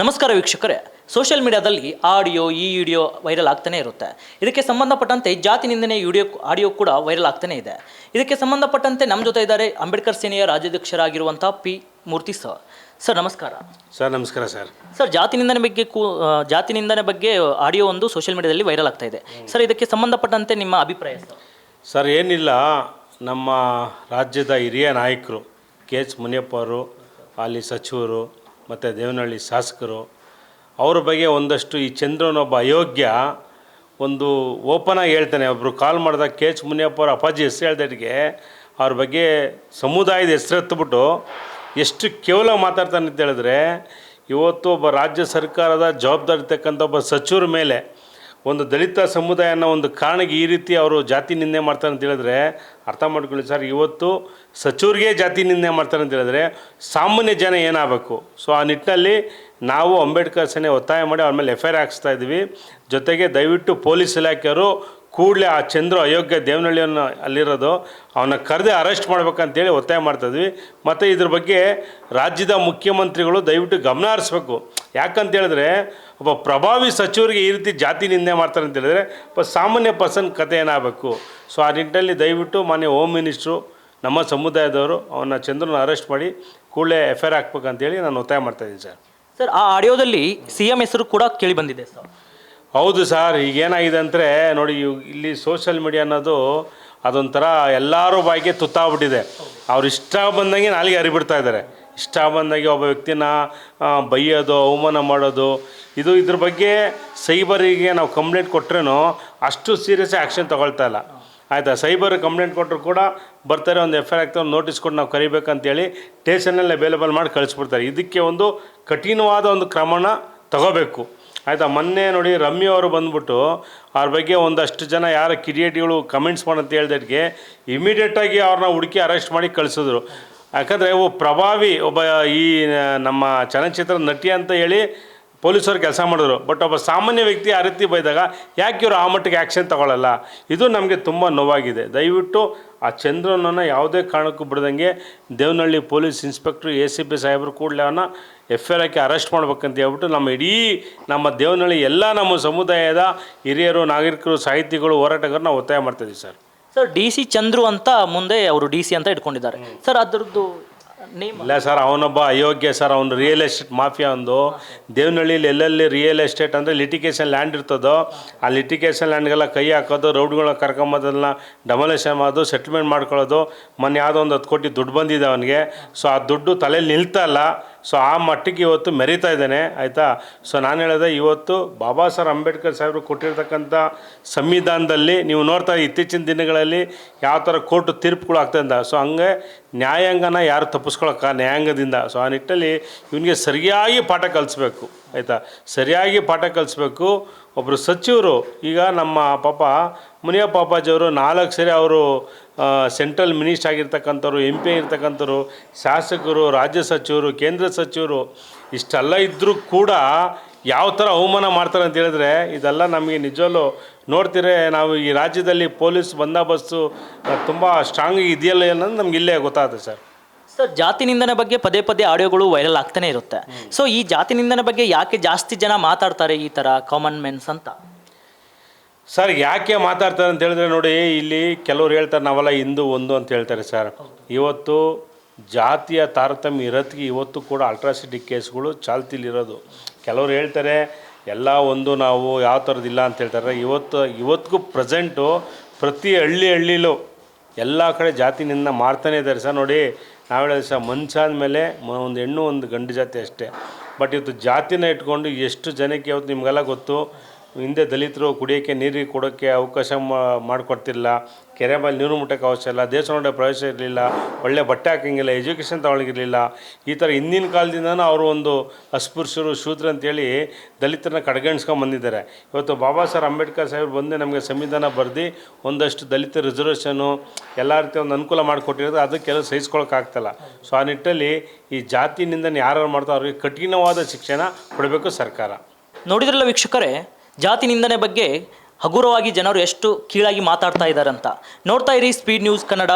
ನಮಸ್ಕಾರ ವೀಕ್ಷಕರೇ. ಸೋಷಿಯಲ್ ಮೀಡಿಯಾದಲ್ಲಿ ಆಡಿಯೋ ಈ ವಿಡಿಯೋ ವೈರಲ್ ಆಗ್ತಾನೆ ಇರುತ್ತೆ. ಇದಕ್ಕೆ ಸಂಬಂಧಪಟ್ಟಂತೆ ಜಾತಿ ನಿಂದನೆ ವಿಡಿಯೋ ಆಡಿಯೋ ಕೂಡ ವೈರಲ್ ಆಗ್ತಾನೆ ಇದೆ. ಇದಕ್ಕೆ ಸಂಬಂಧಪಟ್ಟಂತೆ ನಮ್ಮ ಜೊತೆ ಇದ್ದಾರೆ ಅಂಬೇಡ್ಕರ್ ಸೇನೆಯ ರಾಜ್ಯಾಧ್ಯಕ್ಷರಾಗಿರುವಂಥ ಪಿ ಮೂರ್ತಿ ಸರ್. ಸರ್ ನಮಸ್ಕಾರ. ಸರ್ ನಮಸ್ಕಾರ ಸರ್. ಸರ್ ಜಾತಿ ನಿಂದನೆ ಬಗ್ಗೆ ಕೂ ಜಾತಿ ನಿಂದನೆ ಬಗ್ಗೆ ಆಡಿಯೋ ಒಂದು ಸೋಷಿಯಲ್ ಮೀಡಿಯಾದಲ್ಲಿ ವೈರಲ್ ಆಗ್ತಾ ಇದೆ. ಸರ್ ಇದಕ್ಕೆ ಸಂಬಂಧಪಟ್ಟಂತೆ ನಿಮ್ಮ ಅಭಿಪ್ರಾಯ ಸರ್? ಸರ್ ಏನಿಲ್ಲ. ನಮ್ಮ ರಾಜ್ಯದ ಹಿರಿಯ ನಾಯಕರು ಕೆ ಎಚ್ ಮುನಿಯಪ್ಪ ಅವರು ಅಲ್ಲಿ ಸಚಿವರು ಮತ್ತು ದೇವನಹಳ್ಳಿ ಶಾಸಕರು, ಅವ್ರ ಬಗ್ಗೆ ಒಂದಷ್ಟು ಈ ಚಂದ್ರನೊಬ್ಬ ಅಯೋಗ್ಯ ಒಂದು ಓಪನಾಗಿ ಹೇಳ್ತಾನೆ. ಒಬ್ಬರು ಕಾಲ್ ಮಾಡಿದಾಗ ಕೆ ಎಚ್ ಮುನಿಯಪ್ಪ ಅವ್ರ ಅಪ್ಪಾಜಿ ಹೆಸರು ಹೇಳ್ದರಿಗೆ ಅವ್ರ ಬಗ್ಗೆ ಸಮುದಾಯದ ಹೆಸರೆತ್ತುಬಿಟ್ಟು ಎಷ್ಟು ಕೇವಲ ಮಾತಾಡ್ತಾನೆ ಅಂತ ಹೇಳಿದ್ರೆ, ಇವತ್ತು ಒಬ್ಬ ರಾಜ್ಯ ಸರ್ಕಾರದ ಜವಾಬ್ದಾರಿ ಇರ್ತಕ್ಕಂಥ ಒಬ್ಬ ಸಚಿವರ ಮೇಲೆ ಒಂದು ದಲಿತ ಸಮುದಾಯ ಅನ್ನೋ ಒಂದು ಕಾರಣಕ್ಕೆ ಈ ರೀತಿ ಅವರು ಜಾತಿ ನಿಂದೆ ಮಾಡ್ತಾರೆ ಅಂತ ಹೇಳಿದ್ರೆ ಅರ್ಥ ಮಾಡ್ಕೊಳ್ಳಿ ಸರ್, ಇವತ್ತು ಸಚಿವರಿಗೆ ಜಾತಿ ನಿಂದೆ ಮಾಡ್ತಾರೆ ಅಂತ ಹೇಳಿದ್ರೆ ಸಾಮಾನ್ಯ ಜನ ಏನಾಗಬೇಕು? ಸೊ ಆ ನಿಟ್ಟಿನಲ್ಲಿ ನಾವು ಅಂಬೇಡ್ಕರ್ ಸೇನೆ ಒತ್ತಾಯ ಮಾಡಿ ಅವ್ರ ಮೇಲೆ ಎಫ್ ಐ ಆರ್ ಹಾಕ್ಸ್ತಾ ಇದ್ವಿ ಜೊತೆಗೆ ದಯವಿಟ್ಟು ಪೊಲೀಸ್ ಇಲಾಖೆಯವರು ಕೂಡಲೇ ಆ ಚಂದ್ರ ಅಯೋಗ್ಯ ದೇವನಹಳ್ಳಿಯನ್ನು ಅಲ್ಲಿರೋದು. ಅವನ್ನ ಕರೆದೇ ಅರೆಸ್ಟ್ ಮಾಡ್ಬೇಕಂತೇಳಿ ಒತ್ತಾಯ ಮಾಡ್ತಾಯಿದ್ವಿ ಮತ್ತು ಇದ್ರ ಬಗ್ಗೆ ರಾಜ್ಯದ ಮುಖ್ಯಮಂತ್ರಿಗಳು ದಯವಿಟ್ಟು ಗಮನ ಹರಿಸ್ಬೇಕು. ಯಾಕಂತೇಳಿದ್ರೆ, ಒಬ್ಬ ಪ್ರಭಾವಿ ಸಚಿವರಿಗೆ ಈ ರೀತಿ ಜಾತಿ ನಿಂದೆ ಮಾಡ್ತಾರೆ ಅಂತ ಹೇಳಿದ್ರೆ, ಒಬ್ಬ ಸಾಮಾನ್ಯ ಪರ್ಸನ್ ಕತೆ ಏನಾಗಬೇಕು? ಸೊ ಆ ನಿಟ್ಟಿನಲ್ಲಿ ದಯವಿಟ್ಟು ಮಾನ್ಯ ಹೋಮ್ ಮಿನಿಸ್ಟ್ರು ನಮ್ಮ ಸಮುದಾಯದವರು ಅವನ್ನ ಚಂದ್ರನ ಅರೆಸ್ಟ್ ಮಾಡಿ ಕೂಡಲೇ ಎಫ್ ಐ ಆರ್ ಹಾಕ್ಬೇಕಂತೇಳಿ ನಾನು ಒತ್ತಾಯ ಮಾಡ್ತಾಯಿದ್ದೀನಿ ಸರ್. ಸರ್, ಆ ಆಡಿಯೋದಲ್ಲಿ ಸಿ ಎಂ ಹೆಸರು ಕೂಡ ಕೇಳಿ ಬಂದಿದೆ ಸರ್. ಹೌದು ಸರ್ ಈಗ ಏನಾಗಿದೆ ಅಂದರೆ ನೋಡಿ ಇಲ್ಲಿ ಸೋಷಿಯಲ್ ಮೀಡಿಯಾ ಅನ್ನೋದು ಅದೊಂಥರ ಎಲ್ಲರೂ ಬಾಯಿಗೆ ತುತ್ತಾಗ್ಬಿಟ್ಟಿದೆ. ಅವ್ರು ಇಷ್ಟ ಬಂದಂಗೆ ನಾಲಿಗೆ ಹರಿಬಿಡ್ತಾ ಇದ್ದಾರೆ ಇಷ್ಟ ಬಂದಾಗೆ ಒಬ್ಬ ವ್ಯಕ್ತಿನ ಬೈಯೋದು, ಅವಮಾನ ಮಾಡೋದು, ಇದು ಇದ್ರ ಬಗ್ಗೆ ಸೈಬರಿಗೆ ನಾವು ಕಂಪ್ಲೇಂಟ್ ಕೊಟ್ರೂ ಅಷ್ಟು ಸೀರಿಯಸ್ ಆ್ಯಕ್ಷನ್ ತೊಗೊಳ್ತಾ ಇಲ್ಲ. ಆಯಿತಾ? ಸೈಬರ್ ಕಂಪ್ಲೇಂಟ್ ಕೊಟ್ಟರು ಕೂಡ ಬರ್ತಾರೆ, ಒಂದು ಎಫ್ ಐ ಆರ್ ಆಗ್ತಾರೆ ನೋಟಿಸ್ ಕೊಟ್ಟು ನಾವು ಕರಿಬೇಕಂತೇಳಿ ಸ್ಟೇಷನಲ್ಲಿ ಅವೈಲೇಬಲ್ ಮಾಡಿ ಕಳಿಸ್ಬಿಡ್ತಾರೆ. ಇದಕ್ಕೆ ಒಂದು ಕಠಿಣವಾದ ಒಂದು ಕ್ರಮನ ತಗೋಬೇಕು. ಆಯಿತಾ, ಮೊನ್ನೆ ನೋಡಿ ರಮ್ಯ ಅವರು ಬಂದ್ಬಿಟ್ಟು ಅವ್ರ ಬಗ್ಗೆ ಒಂದಷ್ಟು ಜನ ಯಾರ ಕಿರಿಯಟಿಗಳು ಕಮೆಂಟ್ಸ್ ಮಾಡಂತ ಹೇಳ್ದಕ್ಕೆ ಇಮಿಡಿಯೇಟಾಗಿ ಅವ್ರನ್ನ ಹುಡುಕಿ ಅರೆಸ್ಟ್ ಮಾಡಿ ಕಳಿಸಿದ್ರು. ಯಾಕಂದರೆ ಒಬ್ಬ ಪ್ರಭಾವಿ ಒಬ್ಬ ಈ, ನಮ್ಮ ಚಲನಚಿತ್ರ ನಟಿ ಅಂತ ಹೇಳಿ ಪೊಲೀಸರು ಕೆಲಸ ಮಾಡಿದ್ರು. ಬಟ್ ಒಬ್ಬ ಸಾಮಾನ್ಯ ವ್ಯಕ್ತಿ ಆ ರೀತಿ ಬೈದಾಗ ಯಾಕೆ ಇವರು ಆ ಮಟ್ಟಿಗೆ ಆ್ಯಕ್ಷನ್ ತಗೊಳ್ಳಲ್ಲ ಇದು ನಮಗೆ ತುಂಬ ನೋವಾಗಿದೆ. ದಯವಿಟ್ಟು ಆ ಚಂದ್ರನನ್ನು ಯಾವುದೇ ಕಾರಣಕ್ಕೂ ಬಿಡ್ದಂಗೆ Devanahalli police inspector A C P ಸಾಹೇಬರು ಕೂಡಲೇ ಅವನ್ನ ಎಫ್ ಐ ಆರ್ಗೆ ಅರೆಸ್ಟ್ ಮಾಡ್ಬೇಕಂತ ಹೇಳ್ಬಿಟ್ಟು ನಮ್ಮ ಇಡೀ ನಮ್ಮ ದೇವನಹಳ್ಳಿ ಎಲ್ಲ ನಮ್ಮ ಸಮುದಾಯದ ಹಿರಿಯರು ನಾಗರಿಕರು ಸಾಹಿತಿಗಳು ಹೋರಾಟಗಾರನ್ನ ನಾವು ಒತ್ತಾಯ ಮಾಡ್ತಿದ್ದೀವಿ sir. Sir D C Chandru ಅಂತ ಮುಂದೆ ಅವರು ಡಿ ಸಿ ಅಂತ ಇಟ್ಕೊಂಡಿದ್ದಾರೆ. ಸರ್ ಅದರದ್ದು ಇಲ್ಲ ಸರ್, ಅವನೊಬ್ಬ ಅಯೋಗ್ಯ ಸರ್, ಅವನು ರಿಯಲ್ ಎಸ್ಟೇಟ್ ಮಾಫಿಯಾ ಒಂದು. ದೇವನಹಳ್ಳಿಲಿ ಎಲ್ಲೆಲ್ಲಿ ರಿಯಲ್ ಎಸ್ಟೇಟ್ ಅಂದರೆ ಲಿಟಿಗೇಷನ್ ಲ್ಯಾಂಡ್ ಇರ್ತದೋ, ಆ ಲಿಟಿಗೇಷನ್ ಲ್ಯಾಂಡ್ಗೆಲ್ಲ ಕೈ ಹಾಕೋದು ರೌಡ್ಗಳನ್ನ ಕರ್ಕೊಂಬೋದನ್ನ ಡಮಲೇಷನ್ ಮಾಡೋದು ಸೆಟ್ಲ್ಮೆಂಟ್ ಮಾಡ್ಕೊಳ್ಳೋದು. ಮೊನ್ನೆ ಯಾವುದೋ ಒಂದು ಹತ್ತು ಕೋಟಿ ದುಡ್ಡು ಬಂದಿದೆ ಅವನಿಗೆ. ಸೊ ಆ ದುಡ್ಡು ತಲೆಯಲ್ಲಿ ನಿಲ್ತಾ ಇಲ್ಲ. ಸೊ ಆ ಮಟ್ಟಿಗೆ ಇವತ್ತು ಮೆರಿತಾ ಇದ್ದೇನೆ, ಆಯಿತಾ? ಸೊ ನಾನು ಹೇಳಿದೆ ಇವತ್ತು ಬಾಬಾ ಸಾಹೇಬ್ ಅಂಬೇಡ್ಕರ್ ಸಾಹೇಬರು ಕೊಟ್ಟಿರ್ತಕ್ಕಂಥ ಸಂವಿಧಾನದಲ್ಲಿ ನೀವು ನೋಡ್ತಾ ಇತ್ತೀಚಿನ ದಿನಗಳಲ್ಲಿ ಯಾವ ಥರ ಕೋರ್ಟು ತೀರ್ಪುಗಳು ಅಂತ ಸೊ ಹಂಗೆ ನ್ಯಾಯಾಂಗನ ಯಾರು ತಪ್ಪಿಸ್ಕೊಳಕ್ಕ ನ್ಯಾಯಾಂಗದಿಂದ. ಸೊ ಆ ನಿಟ್ಟಲ್ಲಿ ಇವನಿಗೆ ಸರಿಯಾಗಿ ಪಾಠ ಕಲಿಸ್ಬೇಕು, ಆಯಿತಾ? ಸರಿಯಾಗಿ ಪಾಠ ಕಲಿಸ್ಬೇಕು. ಒಬ್ಬರು ಸಚಿವರು, ಈಗ ನಮ್ಮ ಪಾಪ ಮುನಿಯಪ್ಪ ಪಾಪಾಜಿಯವರು ನಾಲ್ಕು ಸರಿ ಅವರು ಸೆಂಟ್ರಲ್ ಮಿನಿಸ್ಟ್ರ್ ಆಗಿರ್ತಕ್ಕಂಥವ್ರು ಎಂ ಪಿ ಆಗಿರ್ತಕ್ಕಂಥವ್ರು ಶಾಸಕರು ರಾಜ್ಯ ಸಚಿವರು ಕೇಂದ್ರ ಸಚಿವರು ಇಷ್ಟೆಲ್ಲ ಇದ್ದರೂ ಕೂಡ ಯಾವ ಥರ ಅವಮಾನ ಮಾಡ್ತಾರೆ ಅಂತ ಹೇಳಿದ್ರೆ ಇದೆಲ್ಲ ನಮಗೆ ನಿಜವಲ್ಲೂ ನೋಡ್ತಿರೇ ನಾವು ಈ ರಾಜ್ಯದಲ್ಲಿ ಪೊಲೀಸ್ ಬಂದೋಬಸ್ತು ತುಂಬ ಸ್ಟ್ರಾಂಗ್ ಇದೆಯಲ್ಲ ಅನ್ನೋದು ನಮ್ಗೆ ಇಲ್ಲೇ ಗೊತ್ತಾಗುತ್ತೆ ಸರ್. ಸರ್ ಜಾತಿ ನಿಂದನೆ ಬಗ್ಗೆ ಪದೇ ಪದೇ ಆಡಿಯೋಗಳು ವೈರಲ್ ಆಗ್ತಾನೆ ಇರುತ್ತೆ. ಸೊ ಈ ಜಾತಿ ನಿಂದನೆ ಬಗ್ಗೆ ಯಾಕೆ ಜಾಸ್ತಿ ಜನ ಮಾತಾಡ್ತಾರೆ ಈ ಥರ ಕಾಮನ್ ಮೆನ್ಸ್ ಅಂತ? ಸರ್, ಯಾಕೆ ಮಾತಾಡ್ತಾರೆ ಅಂತ ಹೇಳಿದ್ರೆ ನೋಡಿ, ಇಲ್ಲಿ ಕೆಲವ್ರು ಹೇಳ್ತಾರೆ, ನಾವೆಲ್ಲ ಹಿಂದೂ, ಒಂದು ಅಂತ ಹೇಳ್ತಾರೆ ಸರ್. ಇವತ್ತು ಜಾತಿಯ ತಾರತಮ್ಯ ಇರೋದಕ್ಕೆ ಇವತ್ತು ಕೂಡ ಅಲ್ಟ್ರಾಸಿಟಿ ಕೇಸ್ಗಳು ಚಾಲ್ತಿಲಿರೋದು ಕೆಲವ್ರು ಹೇಳ್ತಾರೆ, ಎಲ್ಲ ಒಂದು ನಾವು ಯಾವ ಥರದ್ದಿಲ್ಲ ಅಂತ ಹೇಳ್ತಾರೆ. ಇವತ್ತು, ಇವತ್ತಿಗೂ ಪ್ರೆಸೆಂಟು ಪ್ರತಿ ಹಳ್ಳಿ ಹಳ್ಳಿಲೂ ಎಲ್ಲ ಕಡೆ ಜಾತಿನಿಂದ ಮಾಡ್ತಾನೆ ಇದ್ದಾರೆ ಸರ್. ನೋಡಿ, ನಾವು ಹೇಳಿದ್ರೆ ಸರ್ ಮನುಷ್ಯ ಅಂದಮೇಲೆ ಒಂದು ಹೆಣ್ಣು, ಒಂದು ಗಂಡು ಜಾತಿ ಅಷ್ಟೇ. ಬಟ್ ಇವತ್ತು ಜಾತಿನ ಇಟ್ಕೊಂಡು ಎಷ್ಟು ಜನಕ್ಕೆ ಇವತ್ತು ನಿಮಗೆಲ್ಲ ಗೊತ್ತು? ಹಿಂದೆ ದಲಿತರು ಕುಡಿಯೋಕ್ಕೆ ನೀರಿಗೆ ಕೊಡೋಕ್ಕೆ ಅವಕಾಶ ಮಾಡಿಕೊಡ್ತಿಲ್ಲ ಕೆರೆ ಮೇಲೆ ನೀರು ಮುಟ್ಟೋಕ್ಕೆ ಅವಶ್ಯ ಇಲ್ಲ. ದೇಶ ನೋಡೋ ಪ್ರವೇಶ ಇರಲಿಲ್ಲ. ಒಳ್ಳೆ ಬಟ್ಟೆ ಹಾಕಂಗಿಲ್ಲ. ಎಜುಕೇಷನ್ ತೊಗೊಳಗಿರಲಿಲ್ಲ ಈ ಥರ ಹಿಂದಿನ ಕಾಲದಿಂದನೂ ಅವರು ಒಂದು ಅಸ್ಪೃಶ್ಯರು ಶೂದ್ರ ಅಂತೇಳಿ ದಲಿತರನ್ನ ಕಡೆಗಣಿಸ್ಕೊಂಡು ಬಂದಿದ್ದಾರೆ. ಇವತ್ತು ಬಾಬಾ ಸಾಹೇಬ್ ಅಂಬೇಡ್ಕರ್ ಸಾಹೇಬ್ ಬಂದು ನಮಗೆ ಸಂವಿಧಾನ ಬರೆದು ಒಂದಷ್ಟು ದಲಿತ ರಿಸರ್ವೇಷನು ಎಲ್ಲ ರೀತಿಯ ಒಂದು ಅನುಕೂಲ ಮಾಡಿಕೊಟ್ಟಿರೋದು. ಅದಕ್ಕೆ ಕೆಲವು ಸಹಿಸ್ಕೊಳಕ್ಕಾಗ್ತಲ್ಲ. ಸೊ ಆ ನಿಟ್ಟಲ್ಲಿ ಈ ಜಾತಿನಿಂದ ಯಾರು ಮಾಡ್ತಾರೋ ಅವ್ರಿಗೆ ಕಠಿಣವಾದ ಶಿಕ್ಷಣ ಕೊಡಬೇಕು ಸರ್ಕಾರ. ನೋಡಿದ್ರಲ್ಲ ವೀಕ್ಷಕರೇ ಜಾತಿ ನಿಂದನೆ ಬಗ್ಗೆ ಹಗುರವಾಗಿ ಜನರು ಎಷ್ಟು ಕೀಳಾಗಿ ಮಾತಾಡ್ತಾ ಇದ್ದಾರೆ ಅಂತ ನೋಡ್ತಾ ಇರಿ ಸ್ಪೀಡ್ ನ್ಯೂಸ್ ಕನ್ನಡ